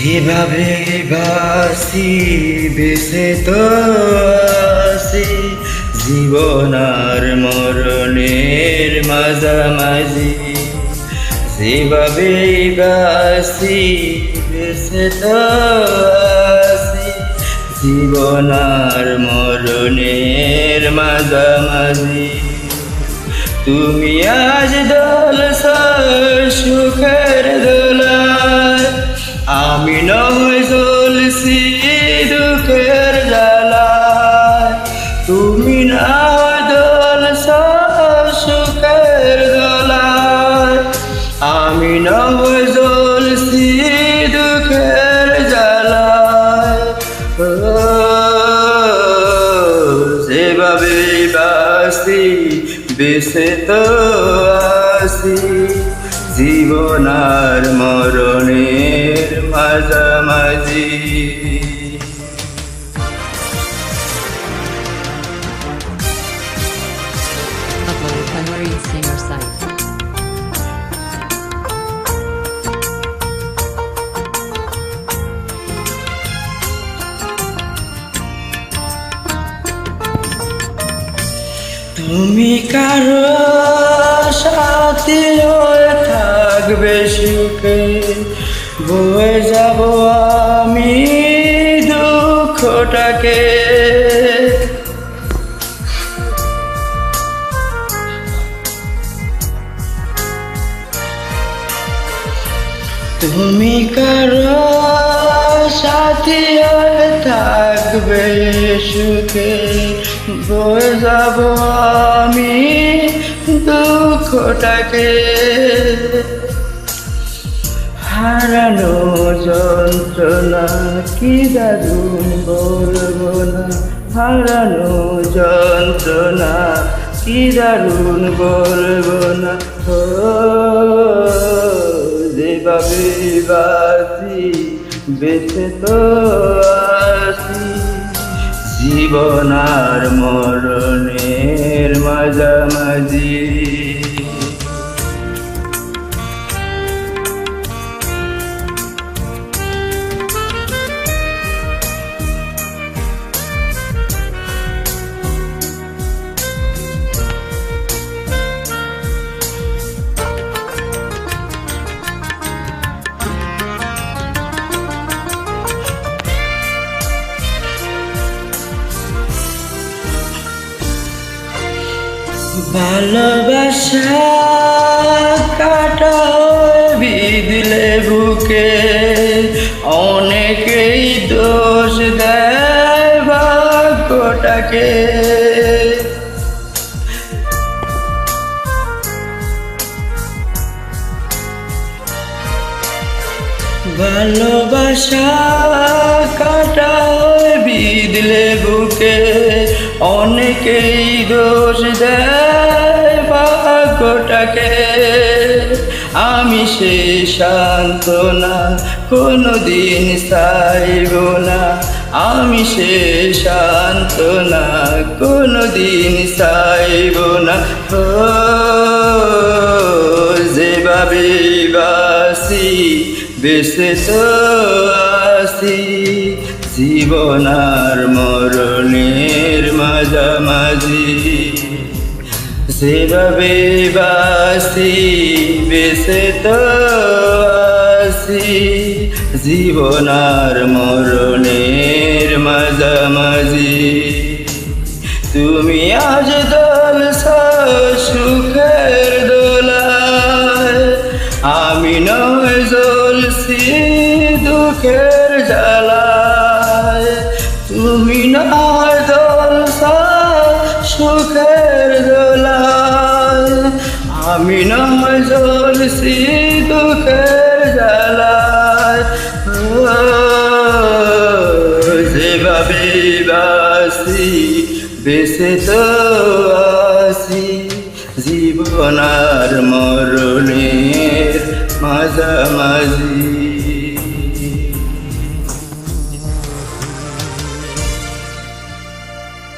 কীভাবে বাসি বেসে তো আসি জীবন আর মরণের মাঝামাঝি। যেভাবে বাসি বেসে তো আসি জীবন আর মরণের মাঝামাঝি। তুমি আজ দল সুখের দোলায় আমি নয় জ্বলছি দুঃখের জ্বালায়, তুমি না দল সুখের দোলায় আমি নয় জ্বলছি দুঃখের জ্বালায় যেভাবে বাসি বেসে তো আসি। জীবনার মরণের মাঝামাঝি। তুমি কারও সাথে থাকবে সুখে বয়ে যাব আমি দুঃখটাকে। তুমি কারও সাথে থাকবে সুখে, বয়ে যাব আমি দুঃখটাকে। হারানো যন্ত্রণা, কি দারুণ বলব না হারানো যন্ত্রণা, কি দারুণ বলব না ও যেভাবে বাসি বেঁচে তো আসি জীবন আর মরণের মাঝামাঝি ভালোবাসা কাটা বিদলে বুকে। অনেকেই দোষ দেয় বুকে। অনেকেই দোষ দেয় ভাগ্যটাকে আমি সে সান্ত্বনা কোনো দিন চাইব না। আমি সে সান্ত্বনা কোনো দিন চাইব না যেভাবে বাসি বেসে তো আসি জীবন আর মরণের মাঝামাঝি। যেভাবে বাসি বেসে তো আসি জীবন আর মরণের মাঝামাঝি তুমি আজ দল সুখের দোলায় আমি নয় জ্বলছি দুঃখের জ্বালায় তুমি নয় দল সুখের আমি নয় জ্বলছি দুঃখের জ্বালায়। যেভাবে বাসি বেসে তো আসি জীবনার মরণের মাঝামাঝি